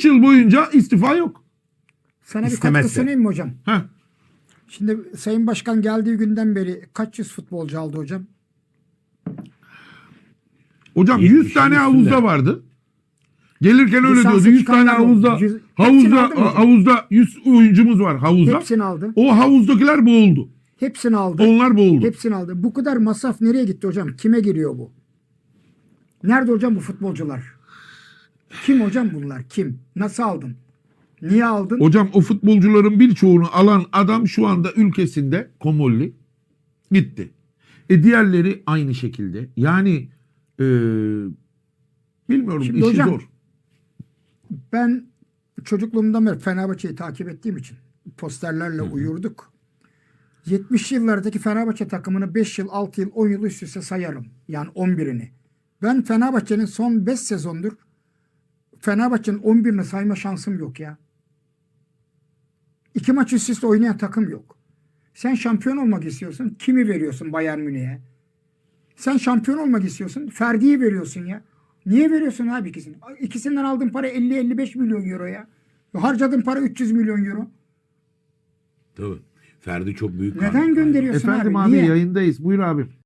3 yıl boyunca istifa yok. Sana bir İstemezse. katkı sunayım mı hocam? Heh. Şimdi Sayın Başkan geldiği günden beri kaç yüz futbolcu aldı hocam? Hocam 70'in 100 tane havuzda vardı. Gelirken öyle Lisansı diyordu. 100 tane çıkanlar oldu. havuzda Yüz- hepsini havuzda aldı mı hocam? havuzda 100 oyuncumuz var havuzda. Hepsini aldı. O havuzdakiler boğuldu. Hepsini aldı. Onlar boğuldu. Hepsini aldı. Bu kadar masraf nereye gitti hocam? Kime giriyor bu? Nerede hocam bu futbolcular? Kim hocam bunlar? Kim? Nasıl aldın? Niye aldın? Hocam o futbolcuların birçoğunu alan adam şu anda ülkesinde Komolli gitti. E diğerleri aynı şekilde. Yani e, bilmiyorum Şimdi işi hocam, zor. Ben çocukluğumdan beri Fenerbahçe'yi takip ettiğim için posterlerle uyurduk. 70 yıllardaki Fenerbahçe takımını 5 yıl, 6 yıl, 10 yıl üst üste sayarım. Yani 11'ini. Ben Fenerbahçe'nin son 5 sezondur Fenerbahçe'nin 11'ini sayma şansım yok ya. İki maç üst üste oynayan takım yok. Sen şampiyon olmak istiyorsun. Kimi veriyorsun Bayern Münih'e? Sen şampiyon olmak istiyorsun. Ferdi'yi veriyorsun ya. Niye veriyorsun abi ikisini? İkisinden aldığın para 50-55 milyon euro ya. Harcadığın para 300 milyon euro. Tabii. Ferdi çok büyük Neden kahraman. gönderiyorsun Efendim abi? abi Niye? yayındayız. Buyur abi.